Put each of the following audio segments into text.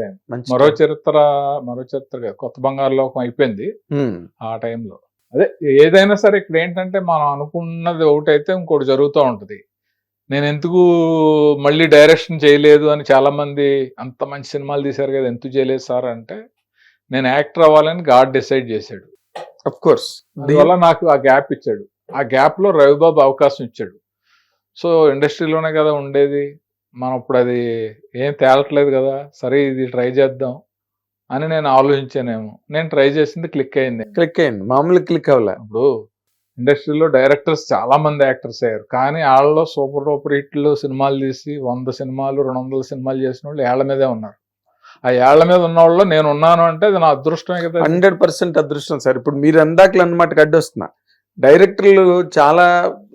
Time మరో చరిత్ర మరో చరిత్ర కొత్త బంగారు లోకం అయిపోయింది ఆ టైంలో. అదే ఏదైనా సరే ఇక్కడ ఏంటంటే మనం అనుకున్నది ఒకటైతే ఇంకోటి జరుగుతూ ఉంటది. నేను ఎందుకు మళ్ళీ డైరెక్షన్ చేయలేదు అని చాలా మంది అంత మంచి సినిమాలు తీశారు కదా ఎందుకు చేయలేదు సార్ అంటే నేను యాక్టర్ అవ్వాలని గాడ్ డిసైడ్ చేశాడు. Of course. అందువల్ల నాకు ఆ గ్యాప్ ఇచ్చాడు. ఆ గ్యాప్లో రవిబాబు అవకాశం ఇచ్చాడు. సో ఇండస్ట్రీలోనే కదా ఉండేది. మనం ఇప్పుడు అది ఏం తేలట్లేదు కదా సరే ఇది ట్రై చేద్దాం అని నేను ఆలోచించానేమో. నేను ట్రై చేసింది క్లిక్ అయింది. క్లిక్ అయింది. మామూలు క్లిక్ అవ్వలే. ఇప్పుడు ఇండస్ట్రీలో డైరెక్టర్స్ చాలా మంది యాక్టర్స్ అయ్యారు. కానీ వాళ్ళలో సూపర్ డూపర్ హిట్లు సినిమాలు తీసి వంద సినిమాలు రెండు వందల సినిమాలు చేసిన వాళ్ళు ఏళ్ళ మీదే ఉన్నారు. ఆ ఏళ్ళ మీద ఉన్న వాళ్ళు నేను ఉన్నాను అంటే అది నా అదృష్టమే కదా హండ్రెడ్ పర్సెంట్ అదృష్టం సార్. ఇప్పుడు మీరు అందాకలు అన్నమాట అడ్డొస్తున్నా డైరెక్టర్లు చాలా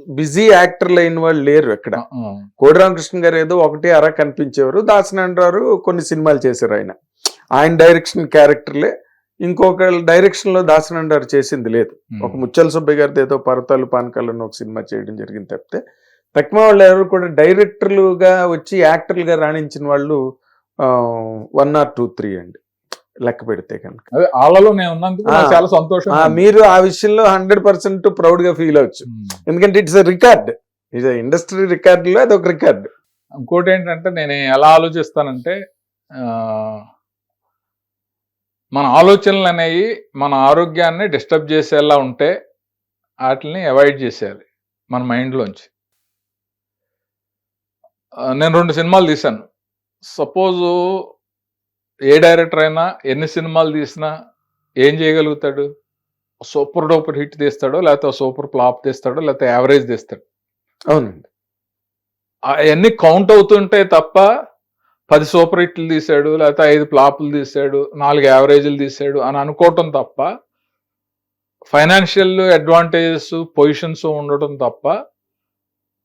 బిజీ యాక్టర్లు అయిన వాళ్ళు లేరు ఇక్కడ ఆ, కోడి రామకృష్ణ గారు ఏదో ఒకటి అర కనిపించేవారు. దాసనారాయణ కొన్ని సినిమాలు చేశారు ఆయన. ఆయన డైరెక్షన్ క్యారెక్టర్లే ఇంకొక డైరెక్షన్లో దాసనారాయణ చేసింది లేదు. ఒక ముచ్చల సుబ్బయ్య గారిది ఏదో పరతాలు పానకాలు అని ఒక సినిమా చేయడం జరిగింది తప్పితే తక్కువ వాళ్ళు ఎవరు కూడా డైరెక్టర్లుగా వచ్చి యాక్టర్లుగా రాణించిన వాళ్ళు వన్ ఆర్ టూ త్రీ అండి. లెక్క పెడితే కనుక. వాళ్ళలో నేను ఉన్నందుకు. చాలా సంతోషం మీరు ఆ విషయంలో హండ్రెడ్ పర్సెంట్ ప్రౌడ్గా ఫీల్ అవచ్చు ఎందుకంటే ఇట్స్ రికార్డ్ ఇది ఇండస్ట్రీ రికార్డులో అది ఒక రికార్డ్ ఇంకోటి ఏంటంటే నేను ఎలా ఆలోచిస్తానంటే మన ఆలోచనలు అనేవి మన ఆరోగ్యాన్ని డిస్టర్బ్ చేసేలా ఉంటే వాటిని అవాయిడ్ చేసేయాలి మన మైండ్లోంచి నేను రెండు సినిమాలు తీశాను. సపోజ్ ఏ డైరెక్టర్ అయినా ఎన్ని సినిమాలు తీసినా ఏం చేయగలుగుతాడు? సూపర్ డూపర్ హిట్ తీస్తాడో లేకపోతే సూపర్ ఫ్లాప్ తీస్తాడో లేకపోతే యావరేజ్ తీస్తాడు? అవునండి. అవన్నీ కౌంట్ అవుతుంటే తప్ప పది సూపర్ హిట్లు తీశాడు లేకపోతే ఐదు ఫ్లాపులు తీశాడు నాలుగు యావరేజ్లు తీశాడు అని అనుకోవటం తప్ప ఫైనాన్షియల్ అడ్వాంటేజెస్ పొజిషన్స్ ఉండటం తప్ప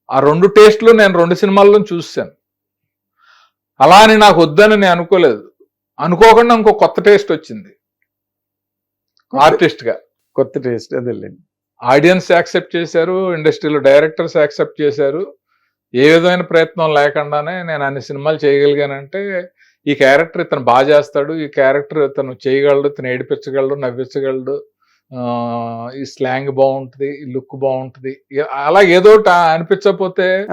ఆ రెండు టేస్ట్లు నేను రెండు సినిమాల్లో చూసాను అలా అని నాకు వద్దని నేను అనుకోలేదు. అనుకోకుండా ఇంకో కొత్త టేస్ట్ వచ్చింది. ఆర్టిస్ట్గా కొత్త టేస్ట్ అదేలేండి. ఆడియన్స్ యాక్సెప్ట్ చేశారు ఇండస్ట్రీలో డైరెక్టర్స్ యాక్సెప్ట్ చేశారు. ఏ విధమైన ప్రయత్నం లేకుండానే నేను అన్ని సినిమాలు చేయగలిగానంటే ఈ క్యారెక్టర్ ఇతను బాగా చేస్తాడు ఈ క్యారెక్టర్ ఇతను చేయగలడు ఇతను ఏడిపించగలడు నవ్వించగలడు ఈ స్లాంగ్ బాగుంటుంది ఈ లుక్ బాగుంటుంది. అలా ఏదో అనిపించకపోతే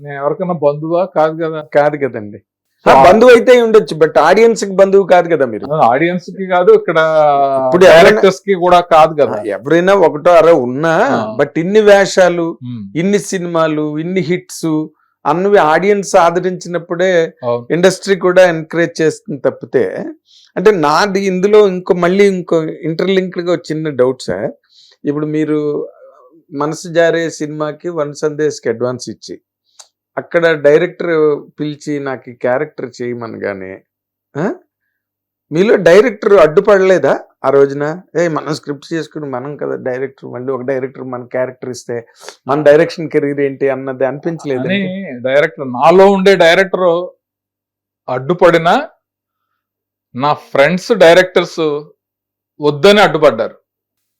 నేను ఎవరికైనా- బంధువా? కాదు కదా. కాదు కదండి. బంధువు అయితే ఉండొచ్చు బట్ ఆడియన్స్కి బంధువు కాదు కదా మీరు ఆడియన్స్కి కాదు ఇక్కడ ఇప్పుడు డైరెక్టర్స్కి కూడా కాదు కదా ఎవరైనా ఒకటో అర ఉన్నా. బట్ ఇన్ని వేషాలు ఇన్ని సినిమాలు ఇన్ని హిట్స్ అన్నవి ఆడియన్స్ ఆదరించినప్పుడే. ఇండస్ట్రీ కూడా ఎంకరేజ్ చేస్తుంది తప్పితే అంటే నాది ఇందులో ఇంకో మళ్ళీ ఇంకో ఇంటర్లింక్డ్గా ఒక చిన్న డౌట్ సార్ ఇప్పుడు మీరు మనసు జారే సినిమాకి వన్ సందేశ్కి అడ్వాన్స్ ఇచ్చి అక్కడ డైరెక్టర్ పిలిచి నాకు ఈ క్యారెక్టర్ చేయమనగానే ఆ? మీలో డైరెక్టర్ అడ్డుపడలేదా ఆ రోజున? ఏ మనం స్క్రిప్ట్ చేసుకుని మనం కదా డైరెక్టర్ మళ్ళీ ఒక డైరెక్టర్ మన క్యారెక్టర్ ఇస్తే మన డైరెక్షన్ కెరీర్ ఏంటి అన్నది అనిపించలేదు అని డైరెక్టర్ నాలో ఉండే డైరెక్టర్ అడ్డుపడిన నా ఫ్రెండ్స్ డైరెక్టర్స్ వద్దని అడ్డుపడ్డారు.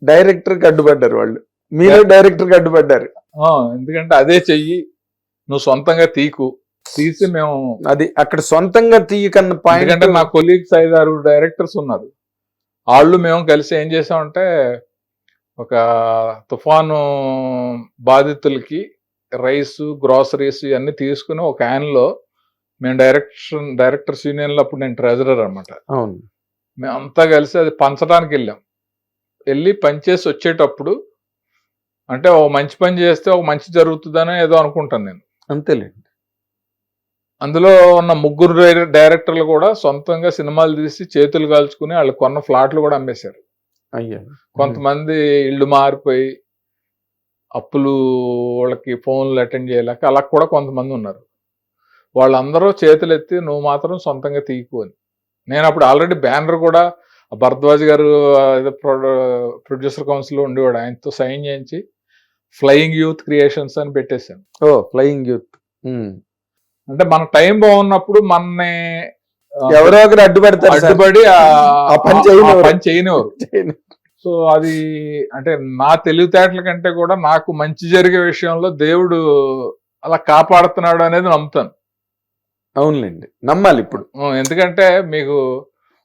డైరెక్టర్కి అడ్డుపడ్డారు వాళ్ళు. మీరు డైరెక్టర్కి అడ్డుపడ్డారు. ఎందుకంటే అదే చెయ్యి. నువ్వు సొంతంగా తీకు. తీసి మేము అది అక్కడ సొంతంగా తీయకన్న పాయింట్ ఎందుకంటే నా కొలీగ్స్ ఐదు ఆరు డైరెక్టర్స్ ఉన్నారు. వాళ్ళు మేము కలిసి ఏం చేసామంటే ఒక తుఫాను బాధితులకి రైస్ గ్రోసరీస్ ఇవన్నీ తీసుకుని ఒక లో మేము డైరెక్షన్ డైరెక్టర్స్ యూనియన్లో అప్పుడు నేను ట్రెజరర్ అనమాట అవును. మేమంతా కలిసి అది పంచడానికి వెళ్ళాం. వెళ్ళి పనిచేసి వచ్చేటప్పుడు అంటే ఓ మంచి పని చేస్తే ఒక మంచి జరుగుతుందని ఏదో అనుకుంటాను నేను. అంతేలేండి. అందులో ఉన్న ముగ్గురు డైర- డైరెక్టర్లు కూడా సొంతంగా సినిమాలు తీసి చేతులు కాల్చుకుని వాళ్ళు కొన్న ఫ్లాట్లు కూడా అమ్మేశారు. అయ్యా. కొంతమంది ఇళ్ళు మారిపోయి అప్పులు వాళ్ళకి ఫోన్లు అటెండ్ చేయలేక అలా కూడా కొంతమంది ఉన్నారు. వాళ్ళందరూ చేతులు ఎత్తి నువ్వు మాత్రం సొంతంగా తీయకు అని. నేను అప్పుడు ఆల్రెడీ బ్యానర్ కూడా భరద్వాజ్ గారు ప్రొడ్యూసర్ కౌన్సిల్ ఉండేవాడు. ఆయనతో సైన్ చేయించి ఫ్లయింగ్ యూత్ క్రియేషన్స్ అని పెట్టేశాను. ఓ ఫ్లయింగ్ యూత్ అంటే మన టైం బాగున్నప్పుడు మనని ఎవరో ఒకరు అడ్డుపడతారు. అడ్డుపడి పని చేయనివ్వరు సో అది అంటే నా తెలివితేటల కంటే కూడా నాకు మంచి జరిగే విషయంలో దేవుడు అలా కాపాడుతున్నాడు అనేది నమ్ముతాను. అవునులేండి. నమ్మాలి ఇప్పుడు. ఎందుకంటే మీకు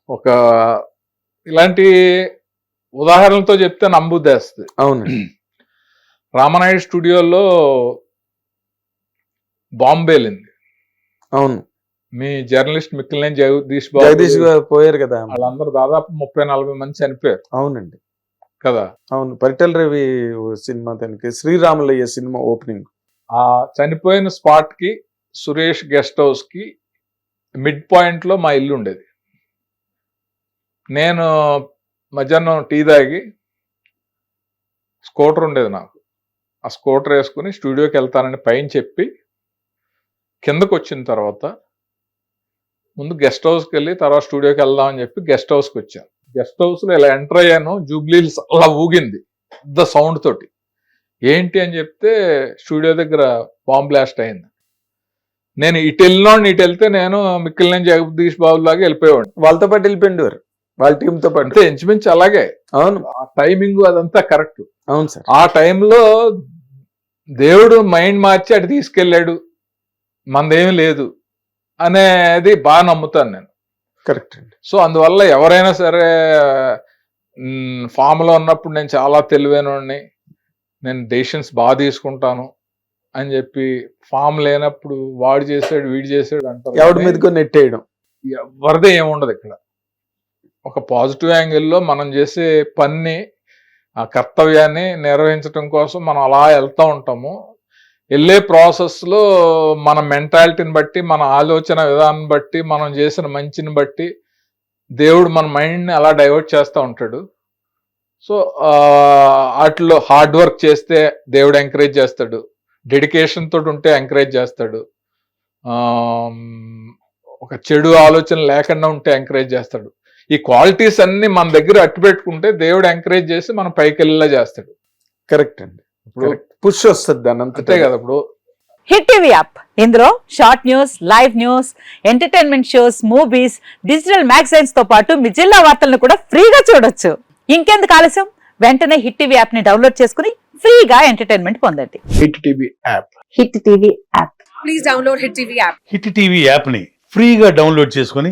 ఒక ఇలాంటి ఉదాహరణలతో చెప్తే నమ్ముద్దేస్తుంది అవునండి రామనాయుడు స్టూడియోలో బాంబే వెళ్ళింది. అవును. మీ జర్నలిస్ట్ మిక్కిలినేని జగదీష్ బాబు జగదీష్ గారు పోయారు కదా. వాళ్ళందరూ దాదాపు ముప్పై నలభై మంది చనిపోయారు. అవునండి. కదా? అవును. పరిటల్ రవి సినిమా దానికి శ్రీరాములయ్య సినిమా ఓపెనింగ్. ఆ చనిపోయిన స్పాట్కి సురేష్ గెస్ట్ హౌస్కి మిడ్ పాయింట్లో మా ఇల్లు ఉండేది. నేను మధ్యాహ్నం టీ తాగి స్కూటర్ ఉండేది నాకు. ఆ స్కూటర్ వేసుకుని స్టూడియోకి వెళ్తానని పైన చెప్పి కిందకు వచ్చిన తర్వాత ముందు గెస్ట్ హౌస్కి వెళ్ళి తర్వాత స్టూడియోకి వెళ్దామని చెప్పి గెస్ట్ హౌస్కి వచ్చాను. గెస్ట్ హౌస్లో ఇలా ఎంటర్ అయ్యాను. జూబ్లీల్స్ అలా ఊగింది ద సౌండ్ తోటి. ఏంటి అని చెప్తే స్టూడియో దగ్గర బాంబ్ బ్లాస్ట్ అయింది. నేను ఇటు వెళ్ళినోడిని ఇటు వెళ్తే నేను మిక్కిలినేని జగదీష్ బాబు లాగా వెళ్ళిపోయేవాడిని. వాళ్ళతో పాటు వెళ్ళిపోయిండు వాళ్ళ టీం తో పాటు ఇంచుమించు అలాగే. అవును. ఆ టైమింగ్ అదంతా కరెక్ట్. అవును సార్. ఆ టైంలో దేవుడు మైండ్ మార్చి అటు తీసుకెళ్ళాడు. మనదేమీ లేదు అనేది బాగా నమ్ముతాను నేను. కరెక్ట్ అండి. సో అందువల్ల ఎవరైనా సరే ఫామ్లో ఉన్నప్పుడు నేను చాలా తెలివైనోడిని. నేను డెసిషన్స్ బాగా తీసుకుంటాను అని చెప్పి ఫామ్ లేనప్పుడు వాడు చేసాడు వీడు చేసాడు అంటారు ఎవడి కానీ మీదకో నెట్టేయడం. ఎవరిదే ఏముండదు ఇక్కడ. ఒక పాజిటివ్ యాంగిల్లో మనం చేసే పని ఆ కర్తవ్యాన్ని నిర్వహించడం కోసం మనం అలా వెళ్తూ ఉంటాము. వెళ్ళే ప్రాసెస్లో మన మెంటాలిటీని బట్టి మన ఆలోచన విధానం బట్టి మనం చేసిన మంచిని బట్టి దేవుడు మన మైండ్ని అలా డైవర్ట్ చేస్తూ ఉంటాడు. సో వాటిలో హార్డ్ వర్క్ చేస్తే దేవుడు ఎంకరేజ్ చేస్తాడు. డెడికేషన్ తోటి ఉంటే ఎంకరేజ్ చేస్తాడు. ఒక చెడు ఆలోచన లేకుండా ఉంటే ఎంకరేజ్ చేస్తాడు. ఈ క్వాలిటీస్ అన్ని మన దగ్గర అట్టు పెట్టుకుంటే దేవుడు ఎంకరేజ్ చేసి మనం పైకి వెళ్ళేలా చేస్తాడు. కరెక్ట్ అండి. ఇప్పుడు పుష్ వస్తుంది దాని అంతే కదా ఇప్పుడు. హిట్ టీవీ యాప్ ఇందులో short news live news entertainment shows movies digital మ్యాగజైన్స్తో పాటు మీ జిల్లా వార్తలను కూడా ఫ్రీగా చూడొచ్చు. ఇంకెందుకు ఆలస్యం? వెంటనే హిట్ టీవీ యాప్ని డౌన్లోడ్ చేసుకుని ఫ్రీగా ఎంటర్టైన్మెంట్ పొందండి. Hit TV app hit TV app please download Hit TV app. Hit TV యాప్ని ఫ్రీగా డౌన్లోడ్ చేసుకొని